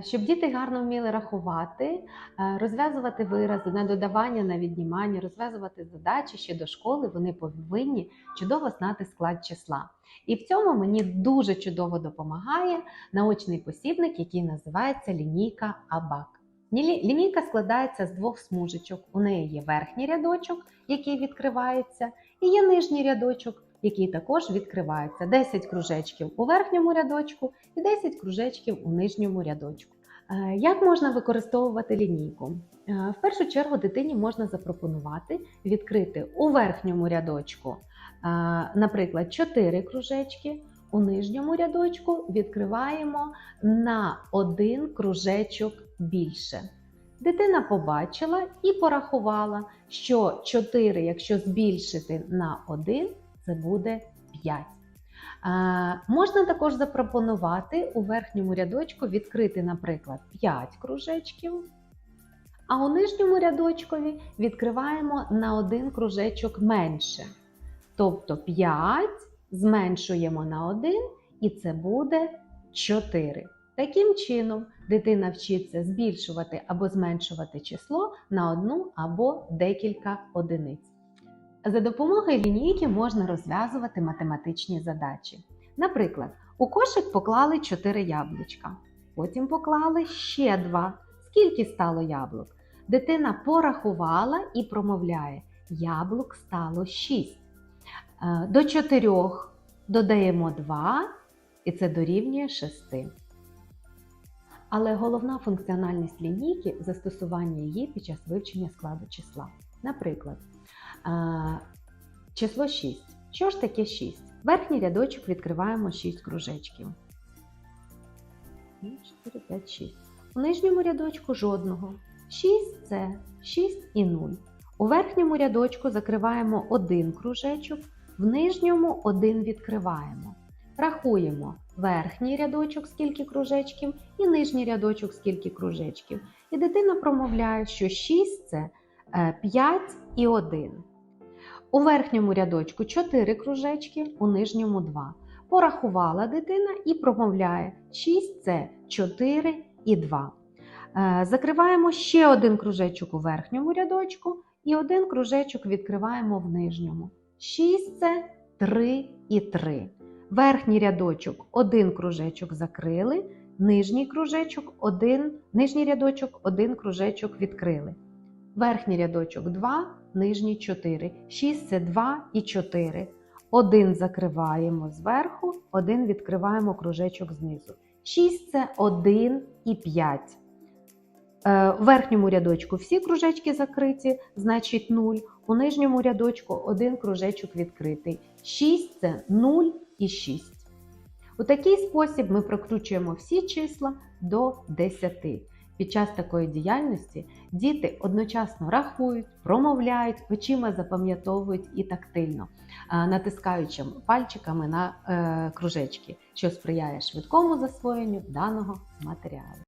Щоб діти гарно вміли рахувати, е, розв'язувати вирази на додавання, на віднімання, розв'язувати задачі ще до школи, вони повинні чудово знати склад числа. І в цьому мені дуже чудово допомагає наочний посібник, який називається лінійка АБАК. Лінійка складається з двох смужечок. У неї є верхній рядочок, який відкривається, і є нижній рядочок, який також відкривається. 10 кружечків у верхньому рядочку і 10 кружечків у нижньому рядочку. Е, Як можна використовувати лінійку? Е, В першу чергу дитині можна запропонувати відкрити у верхньому рядочку, е, наприклад, 4 кружечки. У нижньому рядочку відкриваємо на один кружечок більше. Дитина побачила і порахувала, що 4, якщо збільшити на 1, це буде 5. Е, Можна також запропонувати у верхньому рядочку відкрити, наприклад, 5 кружечків, а у нижньому рядочкові відкриваємо на один кружечок менше. Тобто 5 зменшуємо на 1, і це буде 4. Таким чином, дитина вчиться збільшувати або зменшувати число на одну або декілька одиниць. За допомогою лінійки можна розв'язувати математичні задачі. Наприклад, у кошик поклали 4 яблучка, потім поклали ще 2. Скільки стало яблук? Дитина порахувала і промовляє: яблук стало 6. Е, До 4 додаємо 2, і це дорівнює 6. Але головна функціональність лінійки застосування її під час вивчення складу числа. Наприклад, число 6. Що ж таке 6? Верхній рядочок відкриваємо 6 кружечків. 4, 5, 6. У нижньому рядочку жодного. 6 це 6 і 0. У верхньому рядочку закриваємо один кружечок, в нижньому один відкриваємо. Рахуємо верхній рядочок, скільки кружечків, і нижній рядочок, скільки кружечків. І дитина промовляє, що 6 це е, 5 і 1. У верхньому рядочку 4 кружечки, у нижньому 2. Порахувала дитина і промовляє 6 це 4 і 2. Е, Закриваємо ще один кружечок у верхньому рядочку і один кружечок відкриваємо в нижньому. 6 це 3 і 3. Верхній рядочок один кружечок закрили, нижній кружечок один, нижній рядочок один кружечок відкрили. Верхній рядочок 2, нижній 4. 6 це 2 і 4. Один закриваємо зверху, один відкриваємо кружечок знизу. 6 це 1 і 5. Е, В верхньому рядочку всі кружечки закриті, значить 0. У нижньому рядочку один кружечок відкритий. 6 це 0 і 6. У такий спосіб ми прокручуємо всі числа до 10. Під час такої діяльності діти одночасно рахують, промовляють, очима запам'ятовують і тактильно, е, натискаючи пальчиками на е, кружечки, що сприяє швидкому засвоєнню даного матеріалу.